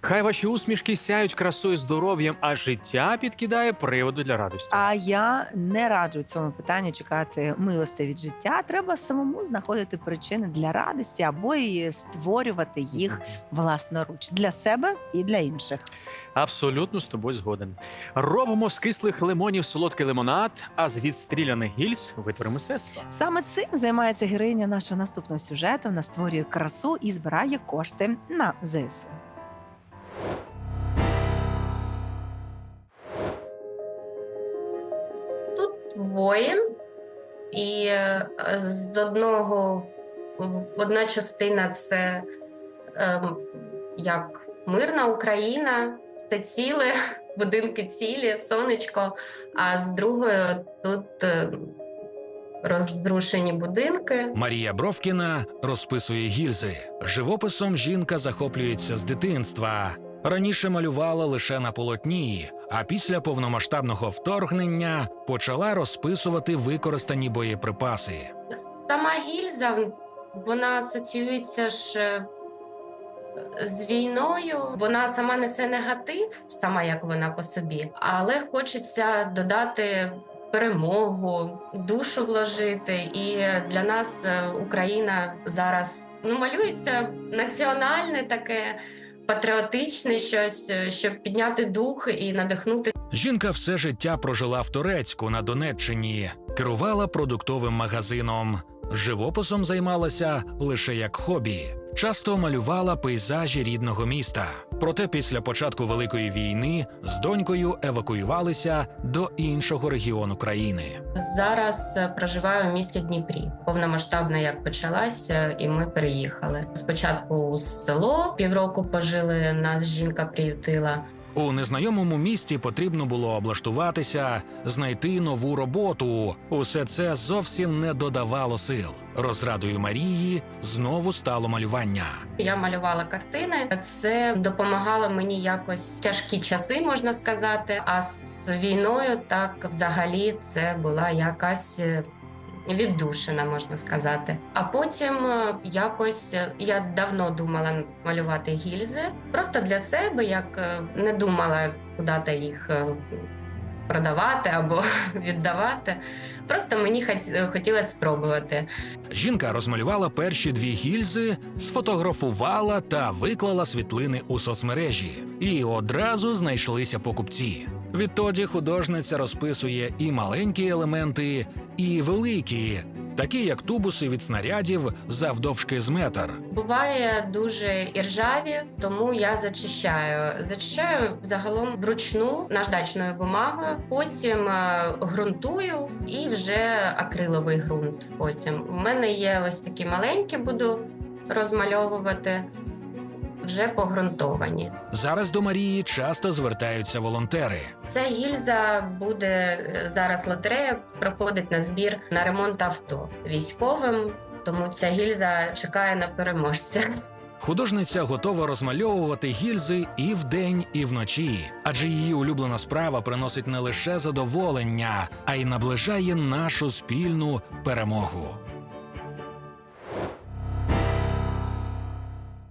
Хай ваші усмішки сяють красою, здоров'ям, а життя підкидає приводу для радості. А я не раджу цьому питанні чекати милости від життя. Треба самому знаходити причини для радості або й створювати їх власноруч для себе і для інших. Абсолютно з тобою згоден. Робимо з кислих лимонів солодкий лимонад, а з відстріляних гільз витвори мистецтва. Саме цим займається героїня нашого наступного сюжету. Вона створює красу і збирає кошти на ЗСУ. Воїн, і е, з одного одна частина це ем, як мирна Україна, все ціле, будинки цілі, сонечко. А з другої тут е, розрушені будинки. Марія Бровкіна розписує гільзи. Живописом жінка захоплюється з дитинства. Раніше малювала лише на полотні, а після повномасштабного вторгнення почала розписувати використані боєприпаси. Сама гільза вона асоціюється ж е, з війною. Вона сама несе негатив, сама як вона по собі, але хочеться додати перемогу, душу вложити. І для нас е, Україна зараз ну, малюється національне таке. Патріотичне щось, е, щоб підняти дух і надихнути Жінка все життя прожила в Турецьку на Донеччині, керувала продуктовим магазином. Живописом займалася лише як хобі. Часто малювала пейзажі рідного міста. Проте після початку Великої війни з донькою евакуювалися до іншого регіону країни. Зараз е, проживаю в місті Дніпрі. Повномасштабна як почалася, і ми переїхали. Спочатку у село півроку пожили. Нас жінка приютила. У незнайомому місті потрібно було облаштуватися, знайти нову роботу. Усе це зовсім не додавало сил. Розрадою Марії знову стало малювання. Я малювала картини. Це допомагало мені якось тяжкі часи, можна сказати. А з війною так взагалі це була якась. Віддушина, можна сказати. А потім е, якось е, я давно думала малювати гільзи, просто для себе, як е, не думала куди їх продавати або віддавати. Просто мені хотілося спробувати. Жінка розмалювала перші дві гільзи, сфотографувала та виклала світлини у соцмережі. І одразу знайшлися покупці. Відтоді художниця розписує і маленькі елементи, і великі, такі як тубуси від снарядів завдовжки з метр. Буває дуже іржаві, тому я зачищаю. Зачищаю загалом вручну наждачною бумагою, потім е, ґрунтую і вже акриловий ґрунт. Потім у мене є ось такі маленькі, буду розмальовувати. Вже погрунтовані. Зараз до Марії часто звертаються волонтери. Ця гільза буде е, зараз лотерея проходить на збір на ремонт авто військовим. Тому ця гільза чекає на переможця. Художниця готова розмальовувати гільзи і вдень, і вночі, адже її улюблена справа приносить не лише задоволення, а й наближає нашу спільну перемогу.